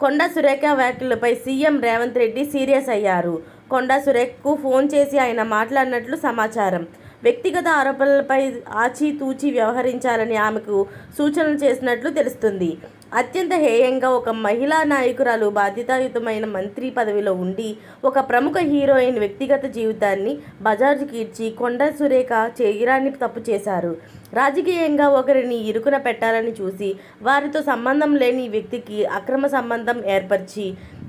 కొండా సురేఖ వ్యాఖ్యలపై CM Revanth Reddy serious అయ్యారు. కొండా సురేఖ్కు phone చేసి ఆయన మాట్లాడినట్లు సమాచారం. వ్యక్తిగత ఆరోపణలపై ఆచితూచి వ్యవహరించాలని ఆమెకు సూచనలు చేసినట్లు తెలుస్తుంది. అత్యంత హేయంగా ఒక మహిళా నాయకురాలు బాధ్యతాయుతమైన మంత్రి పదవిలో ఉండి ఒక ప్రముఖ హీరోయిన్ వ్యక్తిగత జీవితాన్ని బజార్జ్ కీర్చి కొండ సురేఖ చేయిరాన్ని తప్పు చేశారు. రాజకీయంగా ఒకరిని ఇరుకున పెట్టాలని చూసి వారితో సంబంధం లేని వ్యక్తికి అక్రమ సంబంధం ఏర్పరిచి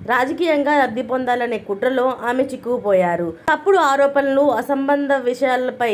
రాజకీయంగా లబ్ధి పొందాలనే కుట్రలో ఆమె చిక్కుకుపోయారు. తప్పుడు ఆరోపణలు అసంబంధ విషయాలపై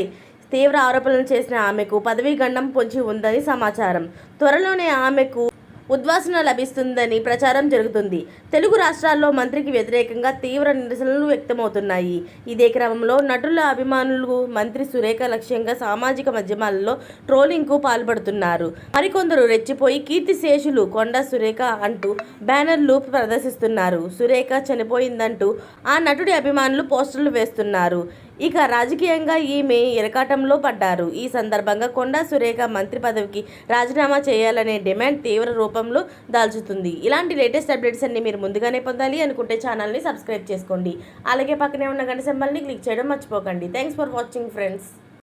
తీవ్ర ఆరోపణలు చేసిన ఆమెకు పదవీ గండం పొంచి ఉందని సమాచారం. త్వరలోనే ఆమెకు ఉద్వాసన లభిస్తుందని ప్రచారం జరుగుతుంది. తెలుగు రాష్ట్రాల్లో మంత్రికి వ్యతిరేకంగా తీవ్ర నిరసనలు వ్యక్తమవుతున్నాయి. ఇదే క్రమంలో నటుల అభిమానులు మంత్రి సురేఖ లక్ష్యంగా సామాజిక మాధ్యమాలలో ట్రోలింగ్కు పాల్పడుతున్నారు. మరికొందరు రెచ్చిపోయి కీర్తిశేషులు కొండ సురేఖ అంటూ బ్యానర్లు ప్రదర్శిస్తున్నారు. సురేఖ చనిపోయిందంటూ ఆ నటుడి అభిమానులు పోస్టర్లు వేస్తున్నారు. ఇక రాజకీయంగా ఈమె ఇరకాటంలో పడ్డారు. ఈ సందర్భంగా కొండా సురేఖ మంత్రి పదవికి రాజీనామా చేయాలనే డిమాండ్ తీవ్ర రూపంలో దాల్చుతుంది. ఇలాంటి లేటెస్ట్ అప్డేట్స్ అన్ని మీరు ముందుగానే పొందాలి అనుకుంటే ఛానల్ని సబ్స్క్రైబ్ చేసుకోండి. అలాగే పక్కనే ఉన్న గంట సింబల్ని క్లిక్ చేయడం మర్చిపోకండి. Thanks for watching friends.